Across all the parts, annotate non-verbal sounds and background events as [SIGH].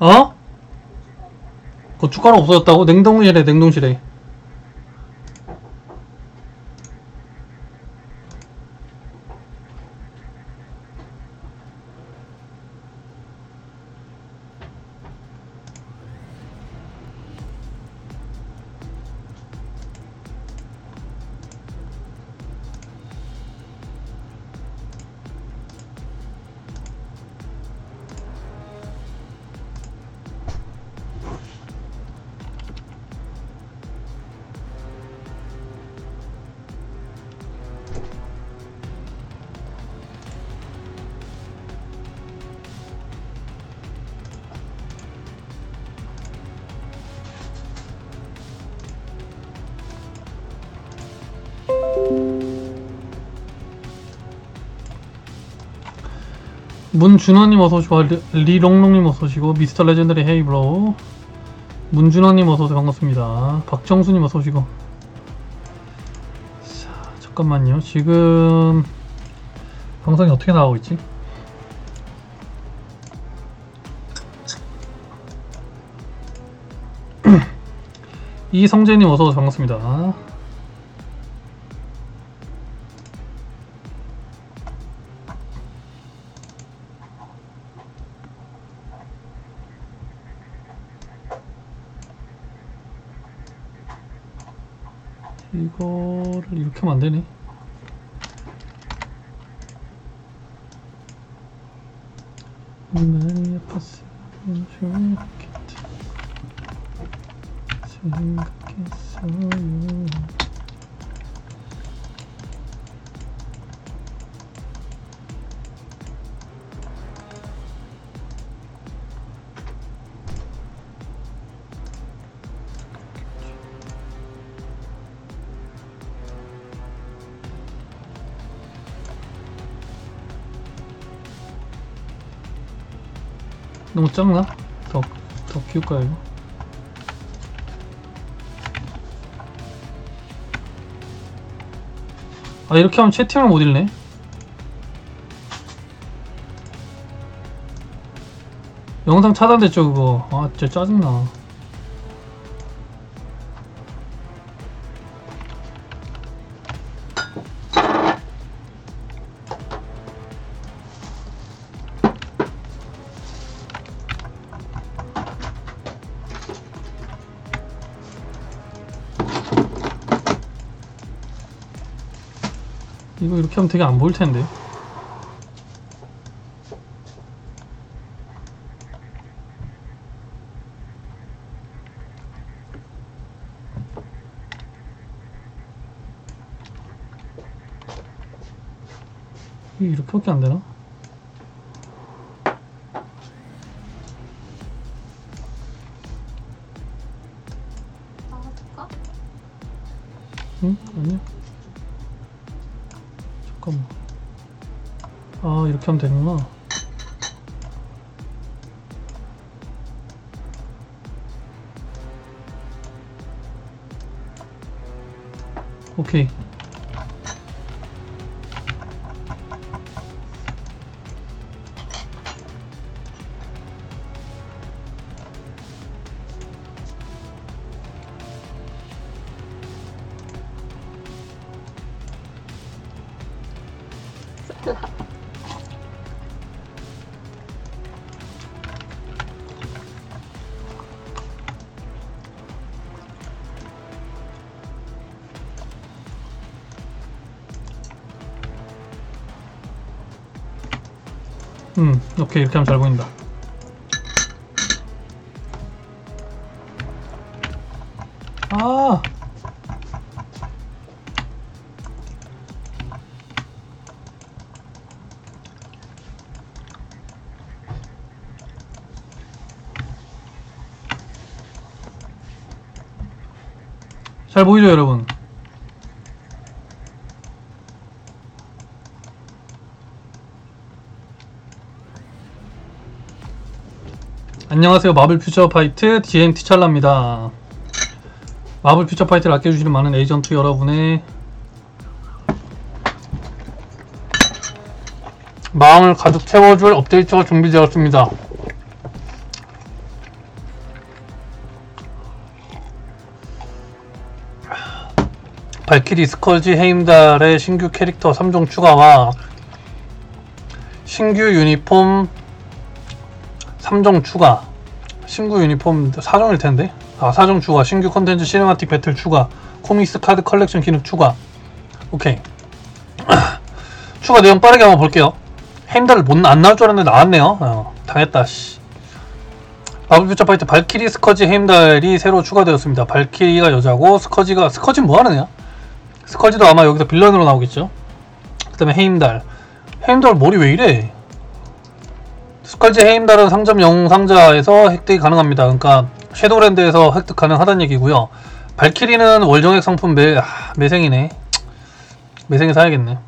어? 고춧가루 없어졌다고? 냉동실에 냉동실에 문준호님 어서오시고 리- 리롱롱님 어서오시고 미스터 레전더리 헤이브로우 문준호님 어서오세요. 반갑습니다. 박정수님 어서오시고. 자 잠깐만요. 지금 방송이 어떻게 나가고 있지? [CLEARS THROAT] 이성재님 어서오세요. 반갑습니다 이렇게 하면 안 되네. 많이 아팠으면 좋겠다. 생각했어요. 너무 작나? 더, 더 키울까요, 이거? 아, 이렇게 하면 채팅을 못 읽네? 영상 차단됐죠, 그거. 아, 진짜 짜증나. 하면 되게 안 보일 텐데. 이렇게밖에 안 되나? 이렇게 하면 되는구나. 오케이. 음, 오케이. 이렇게 하면 잘 보인다. 아! 잘 보이죠, 여러분? 안녕하세요. 마블 퓨처 파이트 DM 티찰라입니다. 마블 퓨처 파이트를 아껴주시는 많은 에이전트 여러분의 마음을 가득 채워줄 업데이트가 준비되었습니다. 발키리 스컬지 헤임달의 신규 캐릭터 3종 추가와 신규 유니폼 3종 추가 신규 유니폼 4종일 텐데. 아 4종 추가. 신규 컨텐츠 시네마틱 배틀 추가. 코믹스 카드 컬렉션 기능 추가. 오케이. [CLEARS THROAT] 추가 내용 빠르게 한번 볼게요. 헤임달 못안 나올 줄 알았는데 나왔네요. 어, 당했다 씨. 마블 퓨처 파이터 발키리 스커지 헤임달이 새로 추가되었습니다. 발키리가 여자고 스커지가 스커지 뭐하는 애야? 스커지도 아마 여기서 빌런으로 나오겠죠? 그 다음에 헤임달. 헤임달 머리 왜 이래 스컬지 헤임달은 상점 영웅 상자에서 획득이 가능합니다. 그러니까 섀도우랜드에서 획득 가능하다는 얘기고요. 발키리는 월정액 상품 매, 아, 매생이네. 매생이 사야겠네.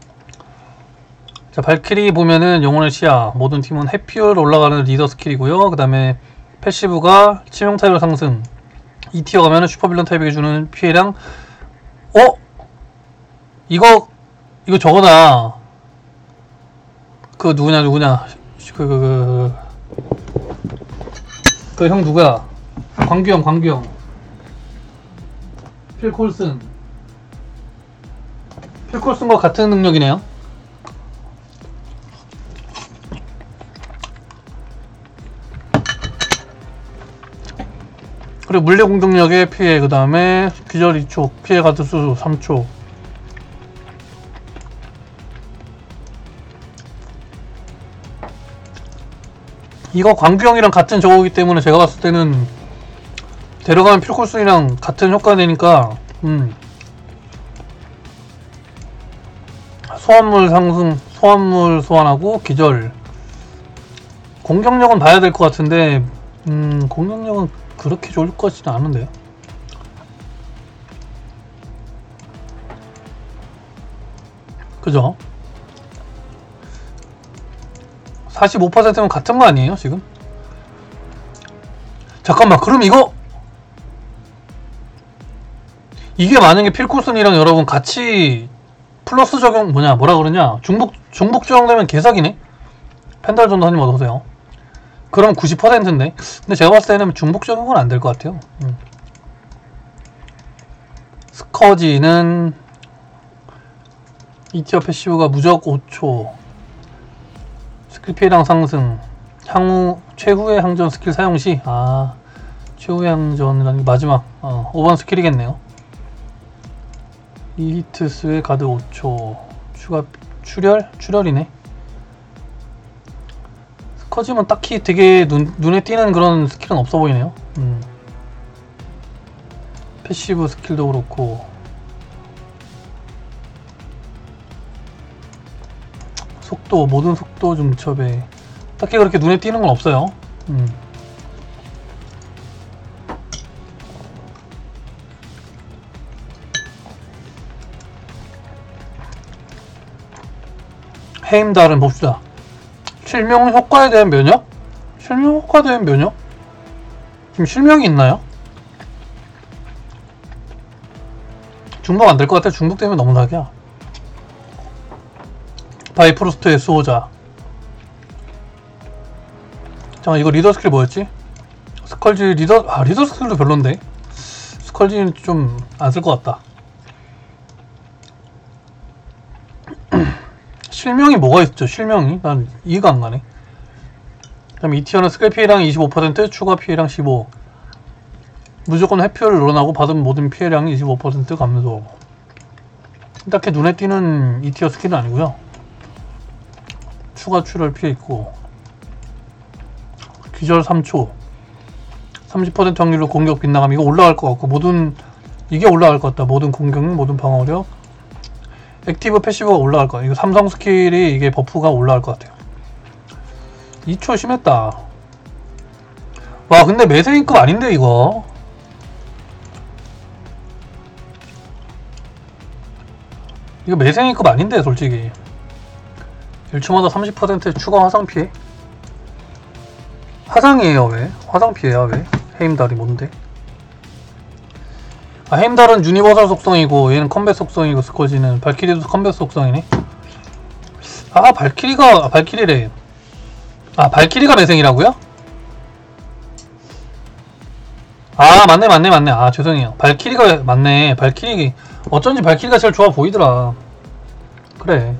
자, 발키리 보면은 영혼의 시야, 모든 팀은 해피율 올라가는 리더 스킬이고요. 그 다음에 패시브가 치명 타입 상승. 2티어 가면은 슈퍼빌런 타입에게 주는 피해량. 어? 이거, 이거 저거다. 그 누구냐, 누구냐. 그, 그, 그, 그 형 누구야? 광규형, 광규형. 필 콜슨. 필 콜슨과 같은 능력이네요. 그리고 물리 공격력의 피해, 그 다음에 기절 2초, 피해 가드 수 3초. 이거 광규 형이랑 같은 저거기 때문에 제가 봤을 때는 데려가면 필콜슨이랑 같은 효과 되니까 음. 소환물 상승 소환물 소환하고 기절. 공격력은 봐야 될 것 같은데 음 공격력은 그렇게 좋을 것 같지는 않은데요 그죠? 45%면 같은 거 아니에요, 지금? 잠깐만, 그럼 이거 이게 만약에 필코슨이랑 여러분 같이 플러스 적용 뭐냐 뭐라 그러냐? 중복 중복 적용되면 개사기네? 펜달 전도사님 어서오세요. 그럼 90%인데? 근데 제가 봤을 때는 중복 적용은 안 될 것 같아요. 음. 스커지는 2티어 패시브가 무적 5초 스킬 피해량 상승. 향후 최후의 항전 스킬 사용 시. 아 최후의 항전이라는 게 마지막. 어, 5번 스킬이겠네요. 이 히트 수의 가드 5초. 추가 출혈? 출혈이네. 스커지면 딱히 되게 눈, 눈에 띄는 그런 스킬은 없어 보이네요. 음. 패시브 스킬도 그렇고 속도 모든 속도 중첩에 딱히 그렇게 눈에 띄는 건 없어요. 음. 헤임달은 봅시다. 실명 효과에 대한 면역? 실명 효과에 대한 면역? 지금 실명이 있나요? 중복 안 될 것 같아. 중복되면 너무 사기야. 바이프로스트의 수호자. 잠깐 이거 리더 스킬 뭐였지? 스컬지 리더 아 리더 스킬도 별론데. 스컬지는 좀 안 쓸 것 같다. [CLEARS THROAT] 실명이 뭐가 있죠? 실명이? 난 이해가 안 가네. 그다음 이 티어는 스킬 피해량 25% 추가 피해량 15 무조건 회피율 늘어나고 받은 모든 피해량 25% 감소 딱히 눈에 띄는 이 티어 스킬은 아니고요 추가 출혈 피해 있고 기절 3초. 30% 확률로 공격 빗나감 이거 올라갈 것 같고 모든 이게 올라갈 것 같다. 모든 공격 모든 방어력. 액티브 패시브가 올라갈 것 같아. 이거 삼성 스킬이 이게 버프가 올라갈 것 같아요. 2초 심했다. 와 근데 매세인급 아닌데 이거? 이거 매생이급 아닌데 솔직히 1초마다 30% 추가 화상 피해? 화상이에요 왜? 화상 피해야 왜? 헤임달이 뭔데? 아 헤임달은 유니버설 속성이고 얘는 컴뱃 속성이고 스커지는 발키리도 컴뱃 속성이네 아 발키리가 아, 발키리래 아 발키리가 매생이라고요? 아 맞네 맞네 맞네 아 죄송해요 발키리가 맞네 발키리 어쩐지 발키리가 제일 좋아 보이더라 그래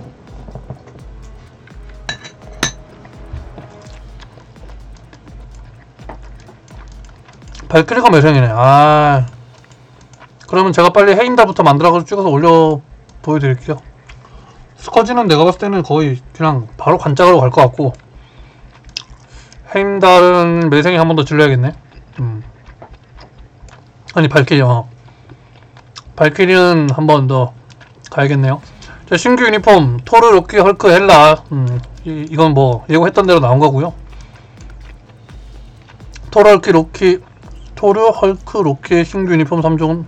발키리가 매생이네. 아. 그러면 제가 빨리 헤임달부터 만들어가지고 찍어서 올려 보여드릴게요. 스커지는 내가 봤을 때는 거의 그냥 바로 관짝으로 갈 것 같고. 헤임달은 매생이 한 번 더 질러야겠네. 음. 아니 발키리 어. 발키리는 한 번 더 가야겠네요. 자 신규 유니폼 토르 로키 헐크 헬라. 음, 이, 이건 뭐 예고했던 대로 나온 거고요. 토르 헐크 로키 토르 헐크 로키의 신규 유니폼 3종.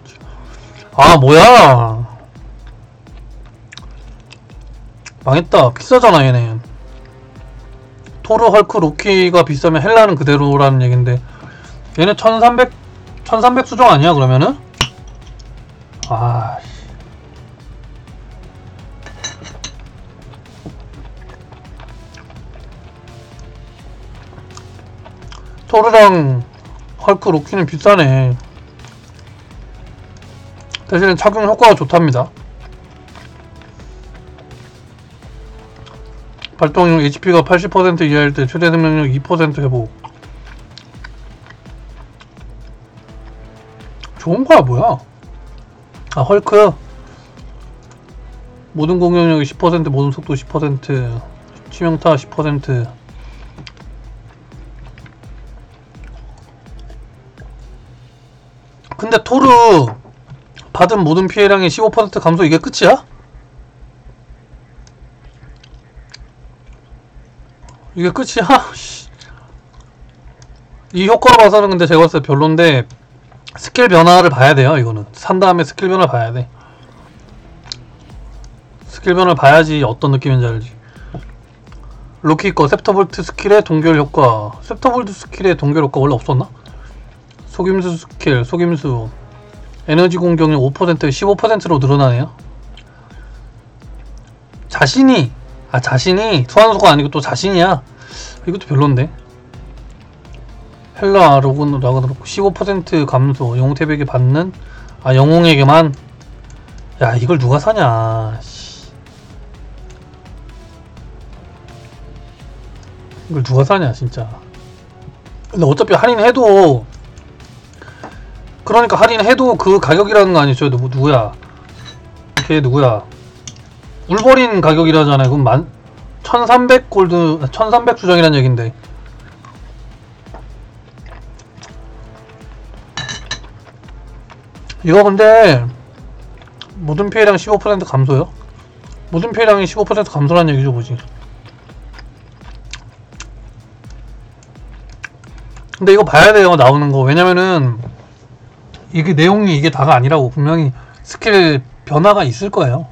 아 뭐야? 망했다. 비싸잖아 얘네. 토르 헐크 로키가 비싸면 헬라는 그대로라는 얘긴데. 얘네 1300 1300 수정 아니야 그러면은? 아 씨. 토르랑 헐크 로키는 비싸네. 대신에 착용 효과가 좋답니다. 발동용 HP가 80% 이하일 때 최대 생명력 2% 회복. 좋은 거야 뭐야? 아 헐크. 모든 공격력이 10% 모든 속도 10% 치명타 10% 근데 토르 받은 모든 피해량의 15% 감소 이게 끝이야? 이게 끝이야? [LAUGHS] 씨. 이 효과로 봐서는 근데 제가 봤을 때 별론데 스킬 변화를 봐야 돼요 이거는 산 다음에 스킬 변화 봐야 돼 스킬 변화를 봐야지 어떤 느낌인지 알지 로키 거 셉터볼트 스킬의 동결 효과 셉터볼트 스킬의 동결 효과 원래 없었나? 속임수 스킬 속임수. 에너지 공격력 5%에 15%로 늘어나네요. 자신이 아 자신이 소환수가 아니고 또 자신이야. 이것도 별론데. 헬라 로군 라그나로크 15% 감소 영웅 태백이 받는 아 영웅에게만. 야 이걸 누가 사냐 씨. 이걸 누가 사냐 진짜. 근데 어차피 할인해도 그러니까 할인해도 그 가격이라는 거 아니죠 누구 누구야? 걔 누구야? 울버린 가격이라잖아요. 그럼 만 1300 골드 1300 수정이라는 얘긴데. 이거 근데 모든 피해량 15% 감소요? 모든 피해량이 15% 감소라는 얘기죠 뭐지? 근데 이거 봐야 돼요 나오는 거. 왜냐면은 이게 내용이 이게 다가 아니라고 분명히 스킬 변화가 있을 거예요.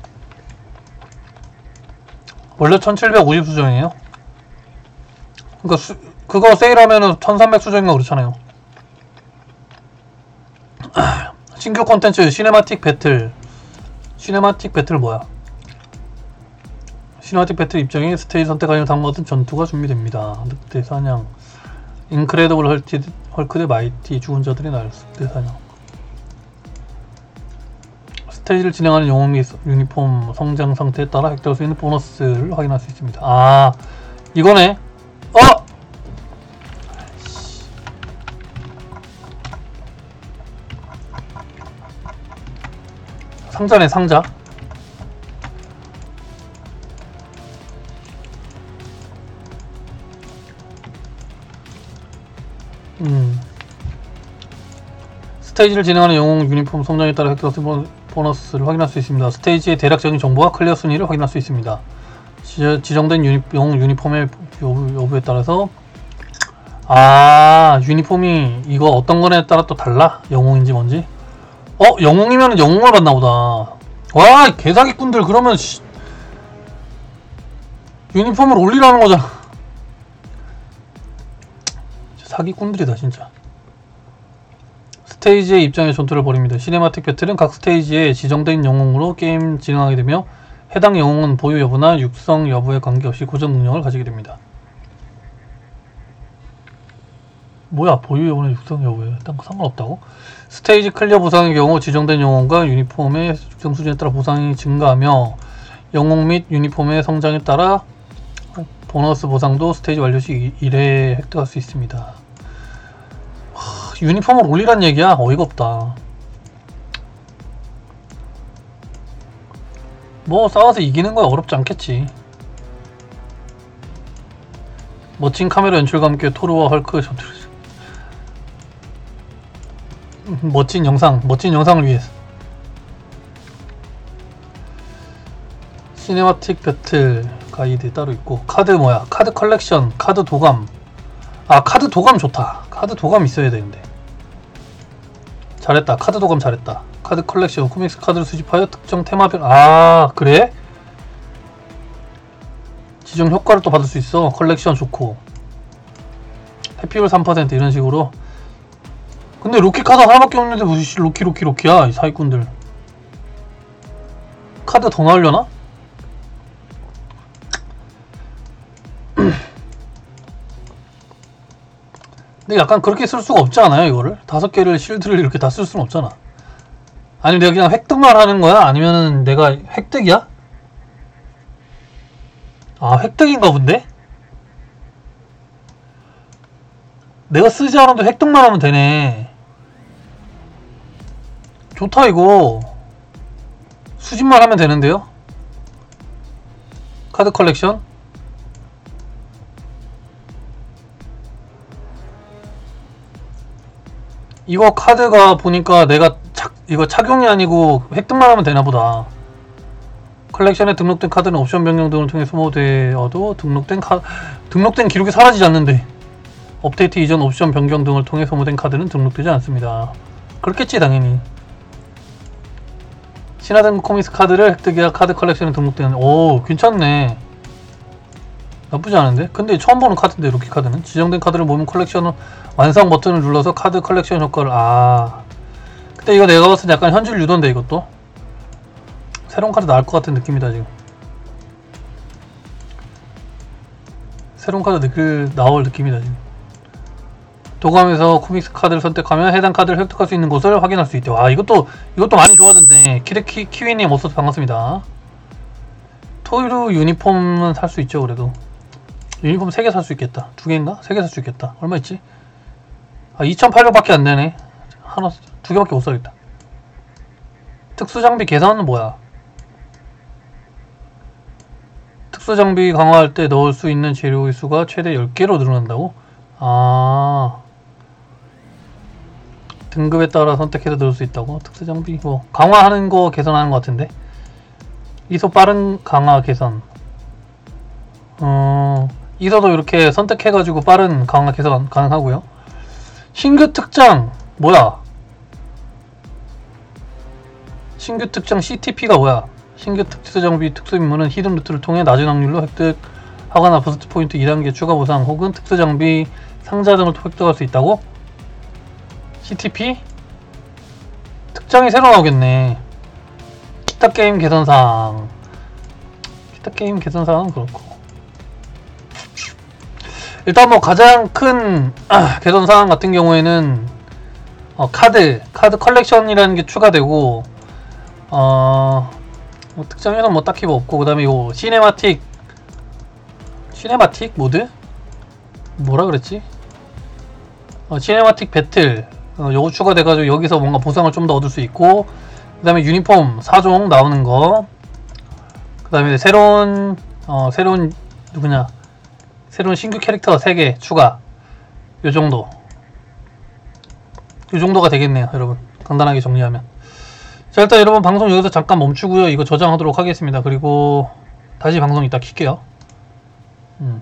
원래 1750 수정이에요. 그러니까 수, 그거 세일하면은 1300 수정인가 그렇잖아요. [CLEARS THROAT] 신규 콘텐츠 시네마틱 배틀. 시네마틱 배틀 뭐야? 시네마틱 배틀 입장에 스테이지 선택하여 당모든 전투가 준비됩니다. 늑대 사냥. 인크레더블 헐크 대 마이티 죽은 자들이 날 늑대 사냥 스테이지를 진행하는 영웅 및 유니폼 성장 상태에 따라 획득할 수 있는 보너스를 확인할 수 있습니다. 아 이거네. 어! 상자네 상자. 음. 스테이지를 진행하는 영웅 유니폼 성장에 따라 획득할 수 있는 를 확인할 수 있습니다. 스테이지의 대략적인 정보와 클리어 순위를 확인할 수 있습니다. 지, 지정된 유니, 영웅 유니폼의 여부, 여부에 따라서 아 유니폼이 이거 어떤 거에 따라 또 달라? 영웅인지 뭔지 어 영웅이면 영웅을 받나 보다 와 개사기꾼들 그러면 씨, 유니폼을 올리라는 거잖아 사기꾼들이다 진짜 스테이지의 입장에 전투를 벌입니다. 시네마틱 배틀은 각 스테이지에 지정된 영웅으로 게임 진행하게 되며 해당 영웅은 보유 여부나 육성 여부에 관계없이 고정 능력을 가지게 됩니다. 뭐야 보유 여부는 육성 여부에 딴 거 상관없다고? 스테이지 클리어 보상의 경우 지정된 영웅과 유니폼의 육성 수준에 따라 보상이 증가하며 영웅 및 유니폼의 성장에 따라 보너스 보상도 스테이지 완료 시 1회 획득할 수 있습니다. 하, 유니폼을 올리란 얘기야? 어이가 없다. 뭐 싸워서 이기는 거야 어렵지 않겠지. 멋진 카메라 연출과 함께 토르와 헐크 전투 멋진 영상, 멋진 영상을 위해서. 시네마틱 배틀 가이드 따로 있고 카드 뭐야? 카드 컬렉션, 카드 도감. 아 카드 도감 좋다. 카드 도감 있어야 되는데. 잘했다. 카드 도감 잘했다. 카드 컬렉션, 코믹스 카드를 수집하여 특정 테마별 아 그래? 지정 효과를 또 받을 수 있어. 컬렉션 좋고. 해피율 3% 이런 식으로. 근데 로키 카드 하나밖에 없는데 무슨 로키 로키 로키야 이 사기꾼들. 카드 더 나오려나? 근데 약간 그렇게 쓸 수가 없지 않아요 이거를? 다섯 개를 실드를 이렇게 다 쓸 수는 없잖아. 아니면 내가 그냥 획득만 하는 거야? 아니면은 내가 획득이야? 아 획득인가 본데? 내가 쓰지 않아도 획득만 하면 되네. 좋다 이거. 수집만 하면 되는데요? 카드 컬렉션? 이거 카드가 보니까 내가 착, 이거 착용이 아니고 획득만 하면 되나 보다. 컬렉션에 등록된 카드는 옵션 변경 등을 통해 소모되어도 등록된 카 등록된 기록이 사라지지 않는데 업데이트 이전 옵션 변경 등을 통해 소모된 카드는 등록되지 않습니다. 그렇겠지 당연히. 신화등 코믹스 카드를 획득해야 카드 컬렉션에 등록되는 오 괜찮네. 나쁘지 않은데? 근데 처음 보는 카드인데 이렇게 카드는? 지정된 카드를 모으면 컬렉션 완성 버튼을 눌러서 카드 컬렉션 효과를 아. 근데 이거 내가 봤을 때 약간 현질 유도인데 이것도? 새로운 카드 나올 것 같은 느낌이다 지금. 새로운 카드 느낄 나올 느낌이다 지금. 도감에서 코믹스 카드를 선택하면 해당 카드를 획득할 수 있는 곳을 확인할 수 있대요 아 이것도 이것도 많이 좋아졌네 키레키 키위님 어서도 반갑습니다. 토이루 유니폼은 살 수 있죠 그래도 유니폼 3개 살 수 있겠다. 2개인가? 3개 살 수 있겠다. 얼마 있지? 아, 2,800밖에 안 되네. 하나, 두 개밖에 못 사겠다. 특수 장비 계산은 뭐야? 특수 장비 강화할 때 넣을 수 있는 재료의 수가 최대 10개로 늘어난다고? 아. 등급에 따라 선택해서 넣을 수 있다고? 특수 장비, 뭐, 강화하는 거 계산하는 것 같은데? 이소 빠른 강화 개선. 어, 이서도 이렇게 선택해가지고 빠른 강화 개선 가능하고요. 신규 특장 뭐야? 신규 특장 CTP가 뭐야? 신규 특수 장비 특수 임무는 히든 루트를 통해 낮은 확률로 획득 하거나 버스트 포인트 2단계 추가 보상 혹은 특수 장비 상자 등을 획득할 수 있다고? CTP? 특장이 새로 나오겠네. 기타 게임 개선사항. 기타 게임 개선사항은 그렇고. 일단 뭐 가장 큰 아, 개선 사항 같은 경우에는 어, 카드 카드 컬렉션이라는 게 추가되고 어, 뭐 특정에는 뭐 딱히 뭐 없고 그다음에 요 시네마틱 시네마틱 모드 뭐라 그랬지? 어, 시네마틱 배틀 어, 요거 추가돼가지고 여기서 뭔가 보상을 좀 더 얻을 수 있고 그 다음에 유니폼 4종 나오는 거그 다음에 새로운 어, 새로운 누구냐 새로운 신규 캐릭터 3개 추가. 요 정도. 요 정도가 되겠네요 여러분. 간단하게 정리하면. 자 일단 여러분 방송 여기서 잠깐 멈추고요. 이거 저장하도록 하겠습니다. 그리고 다시 방송 이따 킬게요. 음.